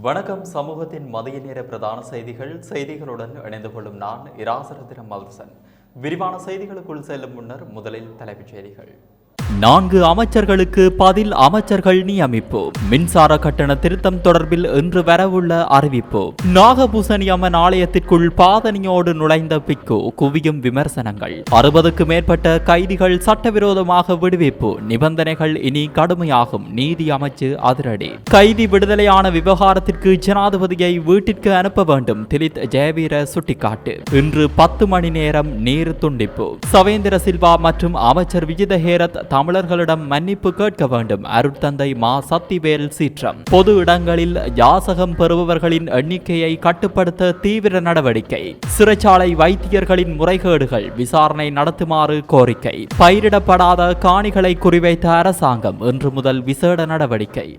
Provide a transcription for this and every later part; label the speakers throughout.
Speaker 1: வணக்கம். சமூகத்தின் மதிய நேர பிரதான செய்திகள். செய்திகளுடன் இணைந்து கொள்ளும் நான் இராசரத்திரம் மல்சன் விரிவான செய்திகளுக்குள் செல்லும் முன்னர் முதலில் தலைப்புச் செய்திகள். நான்கு அமைச்சர்களுக்கு பதில் அமைச்சர்கள் நியமிப்பு. மின்சார கட்டண திருத்தம் தொடர்பில் இன்று வரவுள்ள அறிவிப்பு. நாகபூசணி அம்மன் ஆலயத்திற்குள் பாதனியோடு நுழைந்த பிக்கு குவியும் விமர்சனங்கள். அறுபதுக்கு மேற்பட்ட கைதிகள் சட்டவிரோதமாக விடுவிப்பு. நிபந்தனைகள் இனி கடுமையாகும். நீதி அமைச்சு அதிரடி. கைதி விடுதலையான விவகாரத்திற்கு ஜனாதிபதியை வீட்டிற்கு அனுப்ப வேண்டும். திலித் ஜெயவீர சுட்டிக்காட்டு. இன்று பத்து மணி நேரம் நீர் துண்டிப்பு. சவேந்திர சில்வா மற்றும் அமைச்சர் விஜிதஹேரத் தமிழர்களிடம் மன்னிப்பு கேட்க வேண்டும். அருட்தந்தை மா சக்திவேல் சீற்றம். பொது இடங்களில் யாசகம் பெறுபவர்களின் எண்ணிக்கையை கட்டுப்படுத்த தீவிர நடவடிக்கை. சிறைச்சாலை வைத்தியர்களின் முறைகேடுகள் விசாரணை நடத்துமாறு கோரிக்கை. பயிரிடப்படாத காணிகளை குறிவைத்த அரசாங்கம் இன்று முதல் விசேட நடவடிக்கை.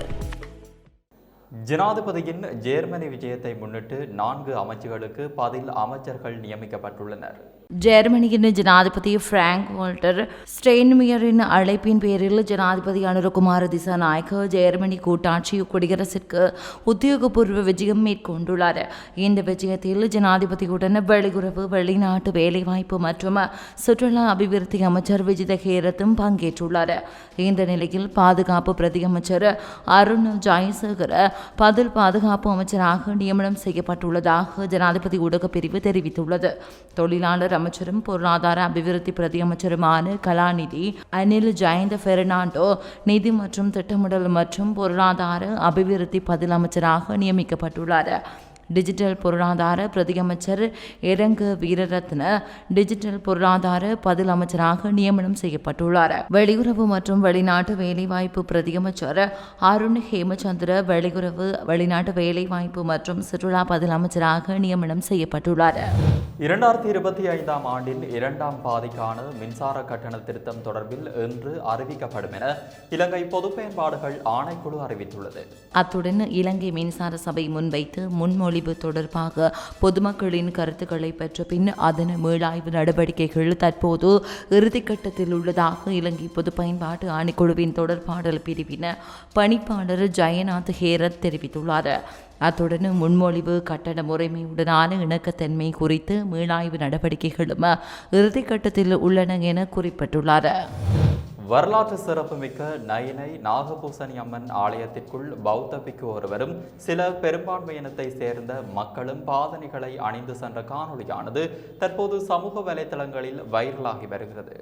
Speaker 1: ஜனாதிபதியின் ஜேர்மனி விஜயத்தை முன்னிட்டு நான்கு அமைச்சுகளுக்கு பதில் அமைச்சர்கள் நியமிக்கப்பட்டுள்ளனர்.
Speaker 2: ஜெர்மனியின் ஜனாதிபதி பிராங்க் வால்டர் ஸ்டெயின்மியரின் அழைப்பின் பேரில் ஜனாதிபதி அனுரகுமார திசாநாயக்க ஜெர்மனி கூட்டாட்சி குடியரசிற்கு உத்தியோகபூர்வ விஜயம் மேற்கொண்டுள்ளார். இந்த விஜயத்தில் ஜனாதிபதியுடன் வெளியுறவு வெளிநாட்டு வேலைவாய்ப்பு மற்றும் சுற்றுலா அபிவிருத்தி அமைச்சர் விஜித ஹேரத்தும் பங்கேற்றுள்ளார். இந்த நிலையில் பாதுகாப்பு பிரதி அமைச்சர் அருண் ஜெயசேகர பதில் பாதுகாப்பு அமைச்சராக நியமனம் செய்யப்பட்டுள்ளதாக ஜனாதிபதி ஊடகப்பிரிவு தெரிவித்துள்ளது. தொழிலாளர் அமைச்சரும் பொருளாதார அபிவிருத்தி பிரதி அமைச்சருமான கலாநிதி அனில் ஜெயந்த பெர்னாண்டோ நிதி மற்றும் திட்டமிடல் மற்றும் பொருளாதார அபிவிருத்தி பதில் அமைச்சராக நியமிக்கப்பட்டுள்ளார். டிஜிட்டல் பொருளாதார பிரதியமைச்சர் இரங்கு வீரரத்ன டிஜிட்டல் பொருளாதார பதில் அமைச்சராக நியமனம் செய்யப்பட்டுள்ளார். வெளியுறவு மற்றும் வெளிநாட்டு வேலைவாய்ப்பு பிரதியமைச்சர் அருண் ஹேமச்சந்திர வெளியுறவு வெளிநாட்டு வேலைவாய்ப்பு மற்றும் சுற்றுலா பதில் அமைச்சராக நியமனம் செய்யப்பட்டுள்ளார்.
Speaker 1: இரண்டாயிரத்தி இருபத்தி ஐந்தாம் ஆண்டின் இரண்டாம் பாதிக்கான மின்சார கட்டண திருத்தம் தொடர்பில் இன்று அறிவிக்கப்படும் என இலங்கை பொது பயன்பாடுகள் ஆணைக்குழு அறிவித்துள்ளது.
Speaker 2: அத்துடன் இலங்கை மின்சார சபை முன்வைத்து முன்மொழிவு தொடர்பாக பொதுமக்களின் கருத்துக்களை பெற்ற பின் அதன் மீளாய்வு நடவடிக்கைகள் தற்போது இறுதிக்கட்டத்தில் உள்ளதாக இலங்கை பொது பயன்பாட்டு ஆணைக்குழுவின் தொடர்பாடல் பிரிவின பணிப்பாளர் ஜெயநாத் ஹேரத் தெரிவித்துள்ளார். அத்துடன் முன்மொழிவு கட்டண முறைமையுடனான இணக்கத்தன்மை குறித்து மீளாய்வு நடவடிக்கைகளும் இறுதிக்கட்டத்தில் உள்ளன என குறிப்பிட்டுள்ளார்.
Speaker 1: வரலாற்று சிறப்புமிக்க நயினை நாகபூசணி அம்மன் ஆலயத்திற்குள் பௌத்த பிக்கு ஒருவரும் சில பெரும்பான்மையினத்தை சேர்ந்த மக்களும் பாதணிகளை அணிந்து சென்ற காணொளியானது தற்போது சமூக வலைதளங்களில் வைரலாகி வருகிறது.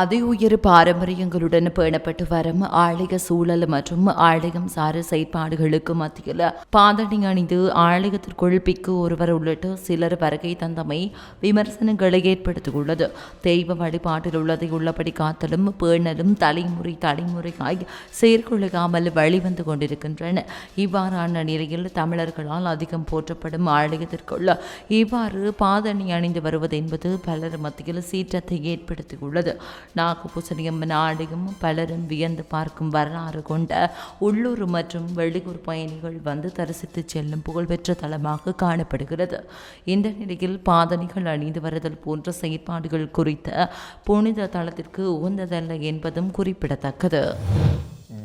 Speaker 2: அதி உயர் பாரம்பரியங்களுடன் பேணப்பட்டு வரும் ஆலய சூழல் மற்றும் ஆலயம் சார செயற்பாடுகளுக்கு மத்தியில் பாதணி அணிந்து ஆலயத்திற்குள் பிக்கு ஒருவர் உள்ளிட்ட சிலர் வருகை தந்தமை விமர்சனங்களை ஏற்படுத்தியுள்ளது. தெய்வ வழிபாட்டில் உள்ளதை உள்ளபடி காத்தலும் பேணலும் தலைமுறை தலைமுறையாய் செயற்கொள்ளாமல் வழிவந்து கொண்டிருக்கின்றன. இவ்வாறான நிலையில் தமிழர்களால் அதிகம் போற்றப்படும் ஆலயத்திற்குள் இவ்வாறு பாதணி அணிந்து வருவது என்பது பலர் மத்தியில் சீற்றத்தை ஏற்படுத்தியுள்ளது. நாகபூசணியம்மன் ஆலயம் பலரும் வியந்து பார்க்கும் வரலாறு கொண்ட உள்ளூர் மற்றும் வெளியூர் பயணிகள் வந்து தரிசித்து செல்லும் புகழ்பெற்ற தலமாக காணப்படுகிறது. இந்த நிலையில் பாதணிகள் அணிந்து வருதல் போன்ற செயற்பாடுகள் குறித்த புனித தளத்திற்கு உகந்ததல்ல என்பதும் குறிப்பிடத்தக்கது.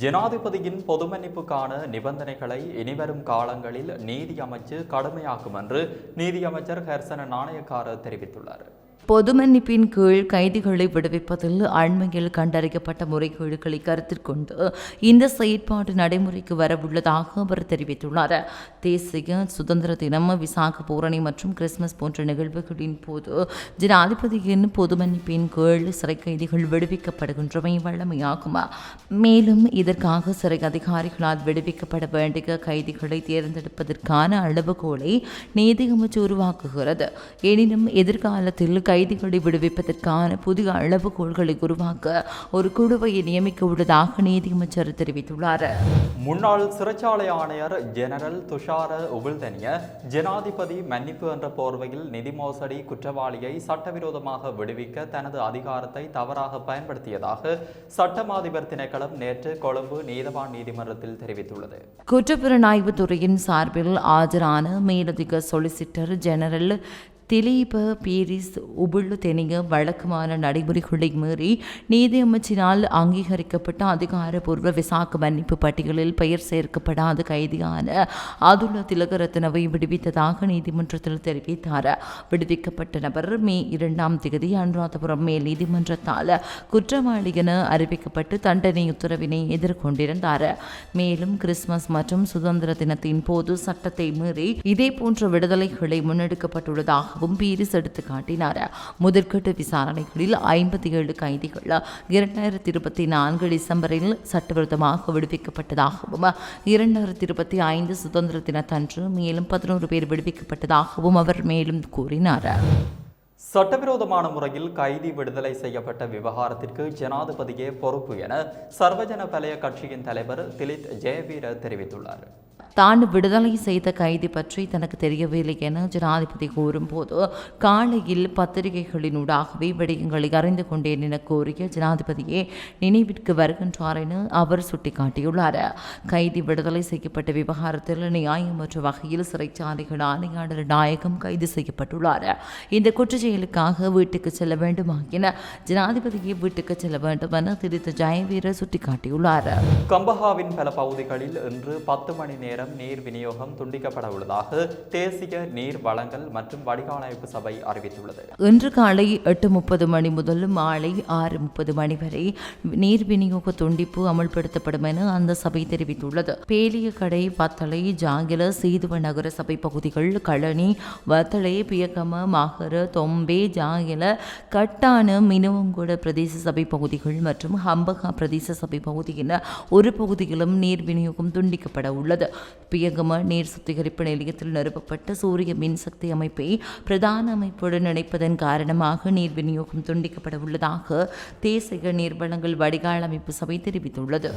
Speaker 1: ஜனாதிபதியின் பொது மன்னிப்புக்கான நிபந்தனைகளை இனிவரும் காலங்களில் நீதி அமைச்சு கடுமையாக்கும் என்று நீதியமைச்சர் ஹர்சன நாணயக்கார தெரிவித்துள்ளார்.
Speaker 2: பொது மன்னிப்பின் கீழ் கைதிகளை விடுவிப்பதில் அண்மையில் கண்டறியப்பட்ட முறைகேடுகளை கருத்தில் கொண்டு இந்த செயற்பாடு நடைமுறைக்கு வரவுள்ளதாக அவர் தெரிவித்துள்ளார். தேசிய சுதந்திர தினம் விசாக பூரணி மற்றும் கிறிஸ்துமஸ் போன்ற நிகழ்வுகளின் போது ஜனாதிபதியின் பொது மன்னிப்பின் கீழ் சிறை கைதிகள் விடுவிக்கப்படுகின்றமை வழமையாகும். மேலும் இதற்காக சிறை அதிகாரிகளால் விடுவிக்கப்பட வேண்டிய கைதிகளை தேர்ந்தெடுப்பதற்கான அளவுகோலை நீதி அமைச்சு உருவாக்குகிறது. எனினும் எதிர்காலத்தில் கை கைதிகளை விடுவிப்பதற்கான புதிய அளவுகோல்களை உருவாக்க ஒரு குழுவை நியமிக்க உள்ளதாக நீதியமைச்சர் தெரிவித்துள்ளார்.
Speaker 1: முன்னாள் சிறைச்சாலை ஆணையர் ஜெனரல் துஷார உபில்தனிய ஜனாதிபதி மன்னிப்பு என்ற போர்வையில் நிதி மோசடி குற்றவாளியை சட்டவிரோதமாக விடுவிக்க தனது அதிகாரத்தை தவறாக பயன்படுத்தியதாக சட்டமாதிபர் திணைக்களம் நேற்று கொழும்பு நீதவான் நீதிமன்றத்தில் தெரிவித்துள்ளது.
Speaker 2: குற்றப்புலனாய்வு துறையின் சார்பில் ஆஜரான மேலதிக சொலிசிட்டர் ஜெனரல் திலீப பீரிஸ் உபுள்ளு தெனிய வழக்கமான நடைமுறைகளை மீறி நீதியமைச்சினால் அங்கீகரிக்கப்பட்ட அதிகாரபூர்வ விசாக்கு மன்னிப்பு பட்டியலில் பெயர் சேர்க்கப்படாத கைதியான அதுல திலகரத்னவை விடுவித்ததாக நீதிமன்றத்தில் தெரிவித்தார். விடுவிக்கப்பட்ட நபர் மே இரண்டாம் தேதி அனுராதபுரம் மேல் நீதிமன்றத்தால் குற்றவாளி என அறிவிக்கப்பட்டு தண்டனை உத்தரவினை எதிர்கொண்டிருந்தார். மேலும் கிறிஸ்துமஸ் மற்றும் சுதந்திர தினத்தின் போது சட்டத்தை மீறி இதே போன்ற விடுதலைகளை முன்னெடுக்கப்பட்டுள்ளதாகவும் பீரிஸ் எடுத்து காட்டினார். முதற்கட்ட விசாரணைகளில் ஐம்பத்தி ஏழு கைதிகள் இரண்டாயிரத்தி இருபத்தி நான்கு டிசம்பரில் சட்டவிரோதமாக விடுவிக்கப்பட்டதாகவும் இரண்டாயிரத்தி இருபத்தி ஐந்து சுதந்திர தினத்தன்று மேலும் பதினோரு பேர் விடுவிக்கப்பட்டதாகவும் அவர் மேலும் கூறினார்.
Speaker 1: சட்டவிரோதமான முறையில் கைதி விடுதலை செய்யப்பட்ட விவகாரத்திற்கு ஜனாதிபதியே பொறுப்பு என சர்வஜன பலய கட்சியின் தலைவர் திலித் ஜெயவீர தெரிவித்துள்ளார்.
Speaker 2: தான் விடுதலை செய்த கைதி பற்றி தனக்கு தெரியவில்லை என ஜனாதிபதி கூறும்போது காலையில் பத்திரிகைகளினூடாகவே விடயங்களை அறிந்து கொண்டேன் என கூறிய ஜனாதிபதியே நினைவிற்கு வருகின்றார் என அவர் சுட்டிக்காட்டியுள்ளார். கைதி விடுதலை செய்யப்பட்ட விவகாரத்தில் நியாயமற்ற வகையில் சிறைச்சாலைகள் ஆணையாளர் நாயகம் கைது செய்யப்பட்டுள்ளார். இந்த குற்றச்செயலுக்காக வீட்டுக்கு செல்ல வேண்டுமா என ஜனாதிபதியை வீட்டுக்கு செல்ல வேண்டும் என திரித்த ஜெயவீரர் சுட்டிக்காட்டியுள்ளார்.
Speaker 1: கம்பஹாவின் பல பகுதிகளில் இன்று பத்து மணி நேரம் நீர் விநியோகம் துண்டிக்கப்பட உள்ளதாக தேசிய நீர் வழங்கல் மற்றும் வடிகாலமைப்பு சபை அறிவித்துள்ளது.
Speaker 2: இன்று காலை எட்டு முப்பது மணி முதல் மாலை ஆறு முப்பது மணி வரை நீர் விநியோக துண்டிப்பு அமல்படுத்தப்படும் என அந்த சபை தெரிவித்துள்ளது. பேலியக்கடை வத்தளை ஜாங்கில சீதுவ நகர சபை பகுதிகள் களனி வத்தளை பியக்கம மாகர தொம்பே ஜாங்கில கட்டான மினுவங்குட பிரதேச சபை பகுதிகள் மற்றும் ஹம்பகா பிரதேச சபை பகுதியின் ஒரு பகுதியிலும் நீர் விநியோகம் துண்டிக்கப்பட உள்ளது. பியங்கம நீர் சுத்திகரிப்பு நிலையத்தில் நிறுவப்பட்ட சூரிய மின்சக்தி அமைப்பை பிரதான அமைப்புடன் இணைப்பதன் காரணமாக நீர் விநியோகம் துண்டிக்கப்பட உள்ளதாக தேசிய நீர் வளங்கள் வடிகால் அமைப்பு சபை தெரிவித்துள்ளது.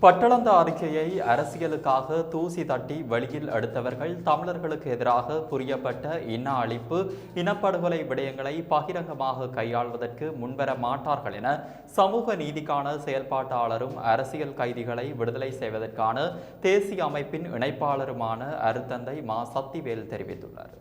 Speaker 1: பட்டளந்த அறிக்கையை அரசியலுக்காக தூசி தட்டி வெளியில் எடுத்தவர்கள் தமிழர்களுக்கு எதிராக புரியப்பட்ட இன அழிப்பு இனப்படுகொலை விடயங்களை பகிரங்கமாக கையாள்வதற்கு முன்வர மாட்டார்கள் என சமூக நீதிக்கான செயல்பாட்டாளரும் அரசியல் கைதிகளை விடுதலை செய்வதற்கான தேசிய அமைப்பின் இணைப்பாளருமான அருத்தந்தை மா சக்திவேல் தெரிவித்துள்ளார்.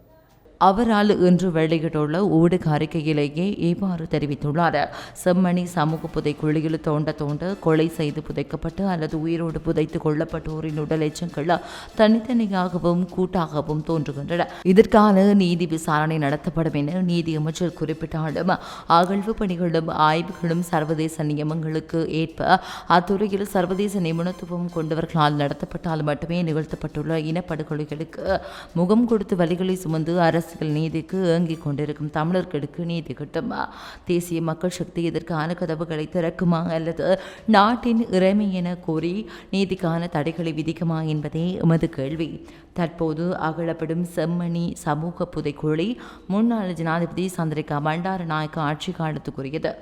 Speaker 2: அவரால் இன்று வெளியிட்டுள்ள ஊடக அறிக்கையிலேயே இவ்வாறு தெரிவித்துள்ளார். செம்மணி சமூக புதைக்குழியில் தோண்ட தோண்ட கொலை செய்து புதைக்கப்பட்டு அல்லது உயிரோடு புதைத்து கொல்லப்பட்டோரின் உடல் எச்சங்கள் தனித்தனியாகவும் கூட்டாகவும் தோன்றுகின்றன. இதற்கான நீதி விசாரணை நடத்தப்படும் என நீதி அமைச்சர் குறிப்பிட்டாலும் அகழ்வு பணிகளும் ஆய்வுகளும் சர்வதேச நியமங்களுக்கு ஏற்ப அத்துறையில் சர்வதேச நிபுணத்துவம் கொண்டவர்களால் நடத்தப்பட்டால் மட்டுமே நிகழ்த்தப்பட்டுள்ள இனப்படுகொலைகளுக்கு முகம் கொடுத்து வழிகளை சுமந்து அரசு அரசியல் நீதிக்கு ஏங்கிக் கொண்டிருக்கும் தமிழர்களுக்கு நீதி கிட்டுமா? தேசிய மக்கள் சக்தி இதற்கான கதவுகளை திறக்குமா? அல்லது நாட்டின் இறைமை என கூறி நீதிக்கான தடைகளை விதிக்குமா என்பதே எமது கேள்வி. தற்போது அகழப்படும் செம்மணி சமூக புதைக்குழி முன்னாள் ஜனாதிபதி சந்திரிகா பண்டாரநாயக்க ஆட்சி காலத்துக்குரியது.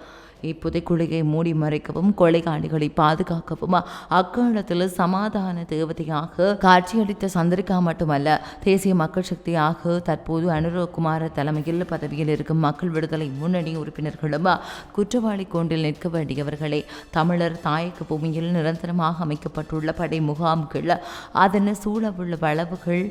Speaker 2: இப்புதைக்குழியை மூடி மறைக்கவும் கொலைகாளிகளை பாதுகாக்கவும் அக்காலத்தில் சமாதான தேவதையாக காட்சியளித்த சந்திரிகா மட்டுமல்ல தேசிய மக்கள் சக்தியாக தற்போது அனுரகுமார தலைமையில் பதவியில் இருக்கும் மக்கள் விடுதலை முன்னணி உறுப்பினர்களும் குற்றவாளி கொண்டில் நிற்க வேண்டியவர்களே தமிழர் தாயக பூமியில் நிரந்தரமாக அமைக்கப்பட்டுள்ள படை முகாம்கள் அதன் சூழவுள்ள வளவுகள்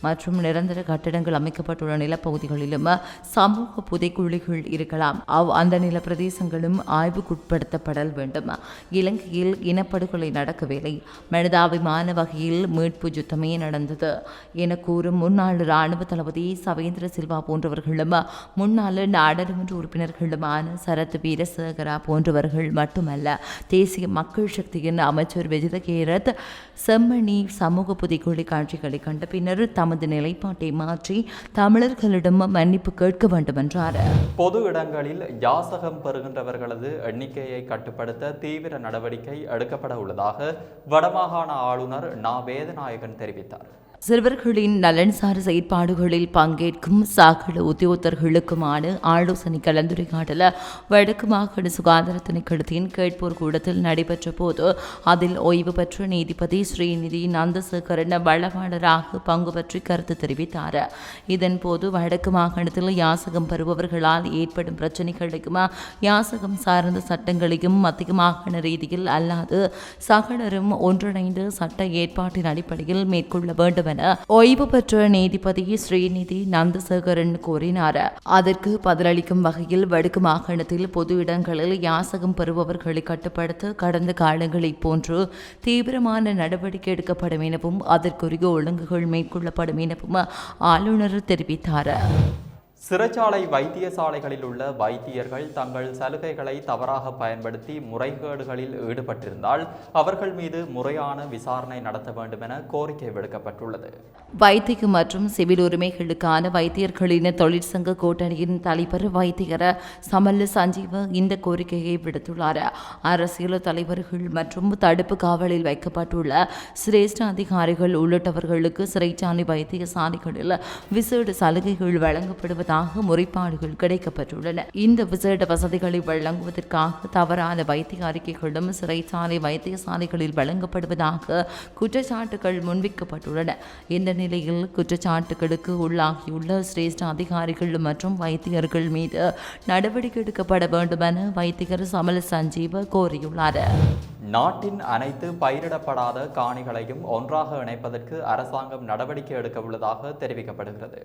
Speaker 2: மற்றும் நிரந்தர கட்டிடங்கள் அமைக்கப்பட்டுள்ள நிலப்பகுதிகளிலும் சமூக புதைக்குழிகள் இருக்கலாம். அவ் அந்த நில பிரதேசங்களும் ஆய்வுக்குட்படுத்தப்படல் வேண்டும். இலங்கையில் இனப்படுகொலை நடக்கவில்லை மனிதாபிமான வகையில் மீட்பு யுத்தமே நடந்தது. என கூறும் முன்னாள் இராணுவ தளபதி சவேந்திர சில்வா போன்றவர்களும் முன்னாள் நாடாளுமன்ற உறுப்பினர்களுமான சரத் வீரசேகரா போன்றவர்கள் மட்டுமல்ல தேசிய மக்கள் சக்தியின் அமைச்சர் விஜித கேரத் செம்மணி சமூக புதைக்குழி காட்சிகளை கண்ட பின்னர் தமது நிலைப்பாட்டை மாற்றி தமிழர்களிடம் மன்னிப்பு கேட்க வேண்டும் என்றார்
Speaker 1: பொது இடங்களில் யாசகம் பெறுகின்றவர்களது எண்ணிக்கையை கட்டுப்படுத்த தீவிர நடவடிக்கை எடுக்கப்பட உள்ளதாக வடமாகாண ஆளுநர் நா. வேதநாயகன் தெரிவித்தார்.
Speaker 2: சிறுவர்களின் நலன்சார் செயற்பாடுகளில் பங்கேற்கும் சகல உத்தியோகத்தர்களுக்குமான ஆலோசனை கலந்துரையாடல வடக்கு மாகாண சுகாதார திணைக்களத்தின் கேட்போர் கூடத்தில் நடைபெற்ற போது அதில் ஓய்வு பெற்ற நீதிபதி ஸ்ரீநிதி நந்தசேகரன் வளவாளராக பங்கு பற்றி கருத்து தெரிவித்தார். இதன்போது வடக்கு மாகாணத்தில் யாசகம் பெறுபவர்களால் ஏற்படும் பிரச்சனைகளுக்கும் யாசகம் சார்ந்த சட்டங்களையும் மத்திய மாகாண ரீதியில் அல்லாது சகலரும் ஒன்றிணைந்து சட்ட ஏற்பாட்டின் அடிப்படையில் மேற்கொள்ள வேண்டும் வேண்டுமென ஓய்வு பெற்ற நீதிபதி ஸ்ரீநிதி நந்தசேகரன் கூறினார். அதற்கு பதிலளிக்கும் வகையில் வடக்கு மாகாணத்தில் பொது இடங்களில் யாசகம் பெறுபவர்களை கட்டுப்படுத்த கடந்த காலங்களைப் போன்று தீவிரமான நடவடிக்கை எடுக்கப்படும் எனவும் அதற்குரிய ஒழுங்குகள் மேற்கொள்ளப்படும் எனவும் ஆளுநர் தெரிவித்தார்.
Speaker 1: சிறைச்சாலை வைத்தியசாலைகளில் உள்ள வைத்தியர்கள் தங்கள் சலுகைகளை தவறாக பயன்படுத்தி முறைகேடுகளில் ஈடுபட்டிருந்தால் அவர்கள் மீது முறையான விசாரணை நடத்த வேண்டும் என கோரிக்கை விடுக்கப்பட்டுள்ளது.
Speaker 2: வைத்திய மற்றும் சிவில் உரிமைகளுக்கான வைத்தியர்களின் தொழிற்சங்க கூட்டணியின் தலைவர் வைத்தியர் சமல் சஞ்சீவ இந்த கோரிக்கையை விடுத்துள்ளார். அரசியல் தலைவர்கள் மற்றும் தடுப்பு காவலில் வைக்கப்பட்டுள்ள சிரேஷ்ட அதிகாரிகள் உள்ளிட்டவர்களுக்கு சிறைச்சாலை வைத்தியசாலைகளில் விசேட சலுகைகள் வழங்கப்படுவதாக முறைப்பாடுகள் கிடைக்கப்பட்டுள்ளன. இந்த விசேட வசதிகளை வழங்குவதற்காக தவறான வைத்திய அறிக்கைகளும் சிறைச்சாலை வைத்தியசாலைகளில் வழங்கப்படுவதாக குற்றச்சாட்டுகள் முன்வைக்கப்பட்டுள்ளன. இந்த நிலையில் குற்றச்சாட்டுகளுக்கு உள்ளாகியுள்ள சிரேஷ்ட அதிகாரிகள் மற்றும் வைத்தியர்கள் மீது நடவடிக்கை எடுக்கப்பட வேண்டும் என வைத்தியர் சமல் சஞ்சீவ கோரியுள்ளார்.
Speaker 1: நாட்டின் அனைத்து பயிரிடப்படாத காணிகளையும் ஒன்றாக இணைப்பதற்கு அரசாங்கம் நடவடிக்கை எடுக்க உள்ளதாக தெரிவிக்கப்படுகிறது.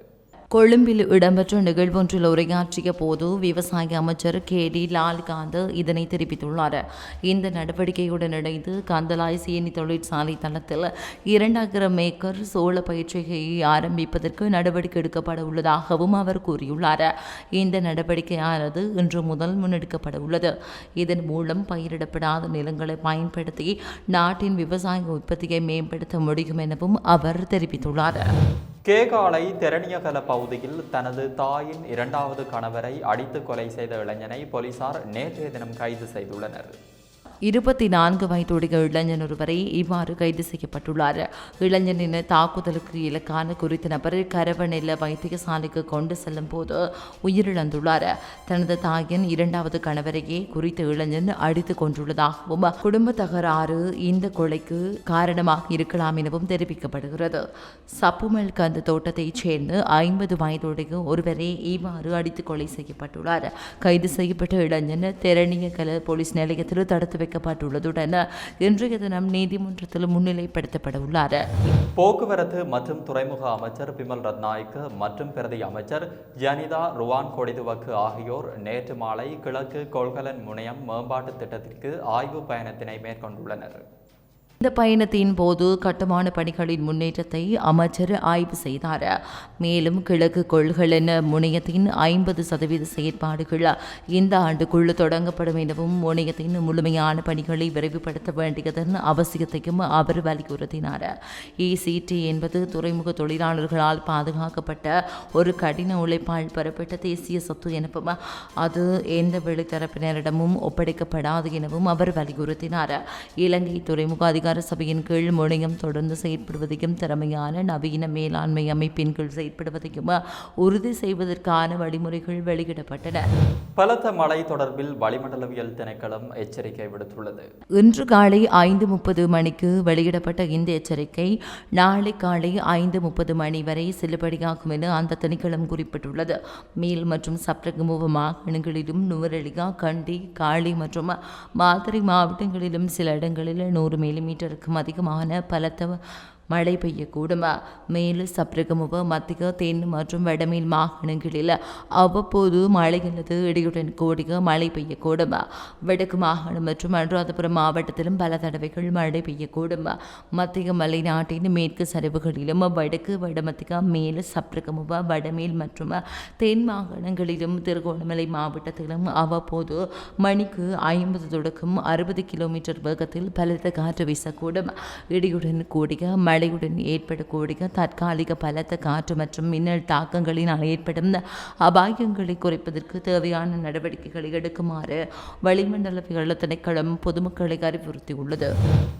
Speaker 2: கொழும்பில் இடம்பெற்ற நிகழ்வொன்றில் உரையாற்றிய போது விவசாய அமைச்சர் கே டி லால்காந்த் இதனை தெரிவித்துள்ளார். இந்த நடவடிக்கையுடன் இணைந்து கந்தலாய் சீனி தொழிற்சாலை தளத்தில் இரண்டாயிரம் ஏக்கர் சோள பயிற்சிகையை ஆரம்பிப்பதற்கு நடவடிக்கை எடுக்கப்பட உள்ளதாகவும் அவர் கூறியுள்ளார். இந்த நடவடிக்கையானது இன்று முதல் முன்னெடுக்கப்பட உள்ளது. இதன் மூலம் பயிரிடப்படாத நிலங்களை பயன்படுத்தி நாட்டின் விவசாய உற்பத்தியை மேம்படுத்த முடியும் எனவும் அவர் தெரிவித்துள்ளார்.
Speaker 1: கேகாலை தெரணியகல பகுதியில் தனது தாயின் இரண்டாவது கணவரை அடித்து கொலை செய்த இளைஞனை போலீசார் நேற்றைய தினம் கைது செய்துள்ளனர்.
Speaker 2: இருபத்தி நான்கு வயதுடைய இளைஞன் ஒருவரை இவ்வாறு கைது செய்யப்பட்டுள்ளார். இளைஞனின் தாக்குதலுக்கு இலக்கான குறித்த நபர் கரவநெல்ல வைத்தியசாலைக்கு கொண்டு செல்லும் போது உயிரிழந்துள்ளார். தனது தாயின் இரண்டாவது கணவரையே குறித்த இளைஞன் அடித்து கொண்டுள்ளதாகவும் குடும்ப தகராறு இந்த கொலைக்கு காரணமாக இருக்கலாம் எனவும் தெரிவிக்கப்படுகிறது. சப்புமல் கந்த தோட்டத்தைச் சேர்ந்த ஐம்பது வயதுடைய ஒருவரே இவ்வாறு அடித்து கொலை செய்யப்பட்டுள்ளார். கைது செய்யப்பட்ட இளைஞன் தெரணியகல போலீஸ் நிலையத்தில் தடுத்து வைக்கப்பட்டுள்ளதுடன் இன்றைய தினம் நீதிமன்றத்தில் முன்னிலைப்படுத்தப்பட உள்ளார்.
Speaker 1: போக்குவரத்து மற்றும் துறைமுக அமைச்சர் பிமல் ரத்நாயக்க மற்றும் பிரதி அமைச்சர் ஜனிதா ருவான் கொடிதுவக்கு ஆகியோர் நேற்று மாலை கிழக்கு கொள்கலன் முனையம் மேம்பாட்டு திட்டத்திற்கு ஆய்வு பயணத்தினை மேற்கொண்டுள்ளனர்.
Speaker 2: இந்த பயணத்தின் போது கட்டுமான பணிகளின் முன்னேற்றத்தை அமைச்சர் ஆய்வு செய்தார். மேலும் கிழக்கு கொள்கலன முனையத்தின் ஐம்பது சதவீத செயற்பாடுகள் இந்த ஆண்டுக்குள் தொடங்கப்படும் எனவும் முனையத்தின் முழுமையான பணிகளை விரைவுபடுத்த வேண்டியதன் அவசியத்தையும் அவர் வலியுறுத்தினார். இசிடி என்பது துறைமுக தொழிலாளர்களால் பாதுகாக்கப்பட்ட ஒரு கடின உழைப்பால் பெறப்பட்ட தேசிய சொத்து எனவும் அது எந்த வெளித்தரப்பினரிடமும் ஒப்படைக்கப்படாது எனவும் அவர் வலியுறுத்தினார். இலங்கை துறைமுக அதிகாரி சபையின் கீழ் முனையம் தொடர்ந்து செயற்படுவதையும் திறமையான நவீன மேலாண்மை அமைப்பின் கீழ் செயற்படுவதையும் உறுதி செய்வதற்கான வழிமுறைகள் வெளியிடப்பட்டன.
Speaker 1: பலத்த மழை தொடர்பில் வளிமண்டலவியல் திணைக்களம் எச்சரிக்கை விடுத்துள்ளது.
Speaker 2: இன்று காலை ஐந்து முப்பது மணிக்கு வெளியிடப்பட்ட இந்த எச்சரிக்கை நாளை காலை ஐந்து முப்பது மணி வரை செல்லுபடியாகும் என அந்த திணைக்களம் குறிப்பிட்டுள்ளது. மேல் மற்றும் சப்ரகமுவ மாகாணங்களிலும் நுவரெலியா கண்டி காளி மற்றும் மாதிரி மாவட்டங்களிலும் சில இடங்களில் நூறு மில்லிமீட்டருக்கும் அதிகமான பலத்த மழை பெய்யக்கூடும். மேலும் சப்ரகமுவ மத்திய தென் மற்றும் வடமேல் மாகாணங்களில் அவ்வப்போது மழை அல்லது இடியுடன் கூடிய மழை பெய்யக்கூடும். வடக்கு மாகாணம் மற்றும் அனுராதபுரம் மாவட்டத்திலும் பல தடவைகள் மழை பெய்யக்கூடும். மத்திய மலைநாட்டின் மேற்கு சரிவுகளிலும் வடக்கு வடமத்திய மேல் சப்ரகமுவ வடமேல் மற்றும் தென் மாகாணங்களிலும் திருகோணமலை மாவட்டத்திலும் அவ்வப்போது மணிக்கு ஐம்பது தொடக்கம் அறுபது கிலோமீட்டர் வேகத்தில் பலத்த காற்று வீசக்கூடும். இடியுடன் கூடிய மழை மழையுடன் ஏற்படக்கூடிய தற்காலிக பலத்த காற்று மற்றும் மின்னல் தாக்கங்களினால் ஏற்படும் அபாயங்களை குறைப்பதற்கு தேவையான நடவடிக்கைகளை எடுக்குமாறு வளிமண்டலவியல் திணைக்களம் பொதுமக்களை அறிவுறுத்தியுள்ளது.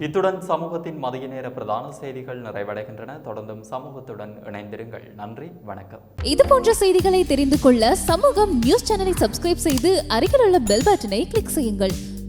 Speaker 1: இத்துடன் சமூகத்தின் மதிய நேர பிரதான செய்திகள் நிறைவடைகின்றன. தொடர்ந்தும் சமூகத்துடன் இணைந்திருங்கள். நன்றி வணக்கம்.
Speaker 3: இது போன்ற செய்திகளை தெரிந்து கொள்ள சமூகம் நியூஸ் சேனலை சப்ஸ்கிரைப் செய்து அருகில் உள்ள பெல் பட்டனை கிளிக் செய்யுங்கள்.